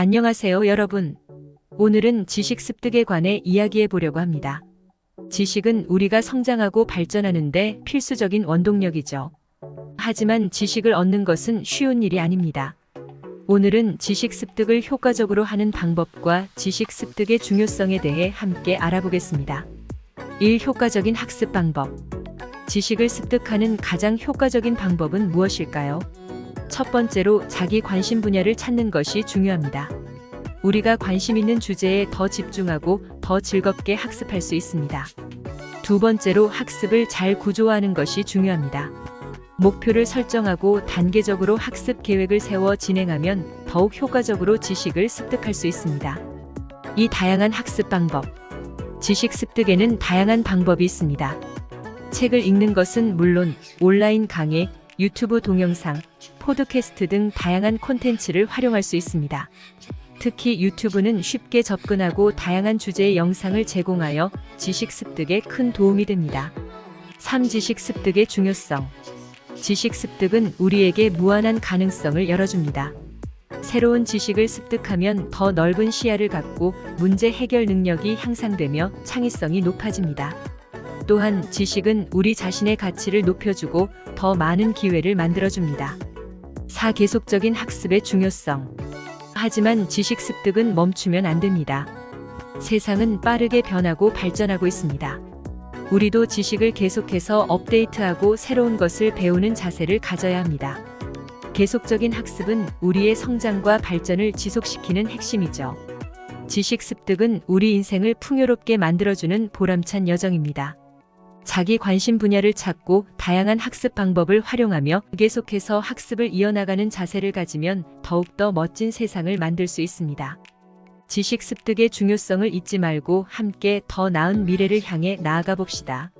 안녕하세요, 여러분. 오늘은 지식 습득에 관해 이야기해 보려고 합니다. 지식은 우리가 성장하고 발전하는데 필수적인 원동력이죠. 하지만 지식을 얻는 것은 쉬운 일이 아닙니다. 오늘은 지식 습득을 효과적으로 하는 방법과 지식 습득의 중요성에 대해 함께 알아보겠습니다. 1. 효과적인 학습 방법. 지식을 습득하는 가장 효과적인 방법은 무엇일까요? 첫 번째로 자기 관심 분야를 찾는 것이 중요합니다. 우리가 관심 있는 주제에 더 집중하고 더 즐겁게 학습할 수 있습니다. 두 번째로 학습을 잘 구조화하는 것이 중요합니다. 목표를 설정하고 단계적으로 학습 계획을 세워 진행하면 더욱 효과적으로 지식을 습득할 수 있습니다. 이 다양한 학습 방법. 지식 습득에는 다양한 방법이 있습니다. 책을 읽는 것은 물론 온라인 강의, 유튜브 동영상, 포드캐스트 등 다양한 콘텐츠를 활용할 수 있습니다. 특히 유튜브는 쉽게 접근하고 다양한 주제의 영상을 제공하여 지식 습득에 큰 도움이 됩니다. 3. 지식 습득의 중요성. 지식 습득은 우리에게 무한한 가능성을 열어줍니다. 새로운 지식을 습득하면 더 넓은 시야를 갖고 문제 해결 능력이 향상되며 창의성이 높아집니다. 또한 지식은 우리 자신의 가치를 높여주고 더 많은 기회를 만들어줍니다. 4. 계속적인 학습의 중요성. 하지만 지식 습득은 멈추면 안 됩니다. 세상은 빠르게 변하고 발전하고 있습니다. 우리도 지식을 계속해서 업데이트하고 새로운 것을 배우는 자세를 가져야 합니다. 계속적인 학습은 우리의 성장과 발전을 지속시키는 핵심이죠. 지식 습득은 우리 인생을 풍요롭게 만들어주는 보람찬 여정입니다. 자기 관심 분야를 찾고 다양한 학습 방법을 활용하며 계속해서 학습을 이어나가는 자세를 가지면 더욱더 멋진 세상을 만들 수 있습니다. 지식 습득의 중요성을 잊지 말고 함께 더 나은 미래를 향해 나아가 봅시다.